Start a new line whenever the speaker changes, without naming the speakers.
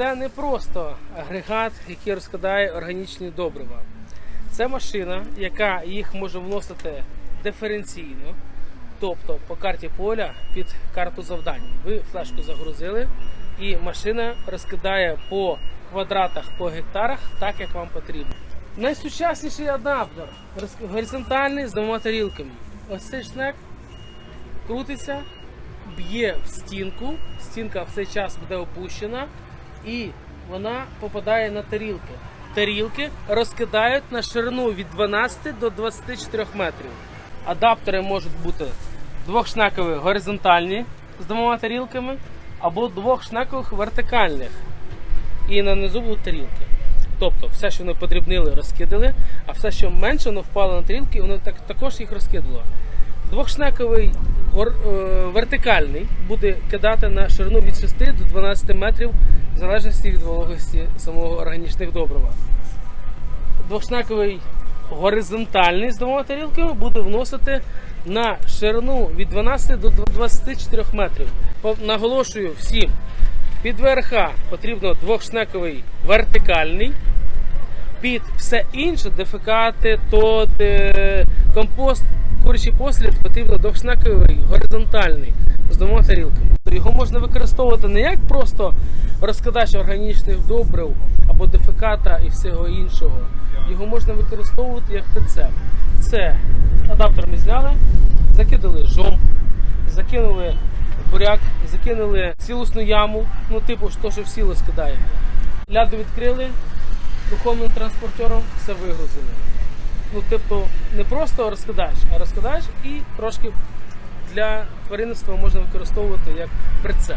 це не просто агрегат, який розкладає органічні добрива. Це машина, яка їх може вносити диференційно, тобто по карті поля під карту завдань. Ви флешку загрузили, і машина розкидає по квадратах, по гектарах, так як вам потрібно. Найсучасніший адаптер горизонтальний з двома тарілками. Ось цей шнек крутиться, б'є в стінку, стінка в цей час буде опущена, і вона попадає на тарілки. Тарілки розкидають на ширину від 12 до 24 метрів. Адаптери можуть бути двохшнакові горизонтальні з двома тарілками, або двохшнакових вертикальних. І на низу будуть тарілки. Тобто все, що вони подрібнили, розкидали, а все, що менше, воно впало на тарілки, воно так, також їх розкидало. Е, вертикальний буде кидати на ширину від 6 до 12 метрів, в залежності від вологості самого органічних добрива. Двохшнаковий горизонтальний з двома тарілками буде вносити на ширину від 12 до 24 метрів. Наголошую всім, під ВРХ потрібно двохшнековий вертикальний, під все інше, дефекати, тоди, компост, курячий послід потрібно двохшнековий горизонтальний з двома тарілками. Його можна використовувати не як просто розкидач органічних добрив або дефеката і всього іншого. Його можна використовувати як прицеп. Це адаптер ми зняли, закидали жом, закинули буряк, закинули цілісну яму, ну типу що в сіло скидає. Ляду відкрили, рухомим транспортером все вигрузили. Ну, тобто, не просто розкидач, а розкидач і трошки для тваринництва можна використовувати як прицеп.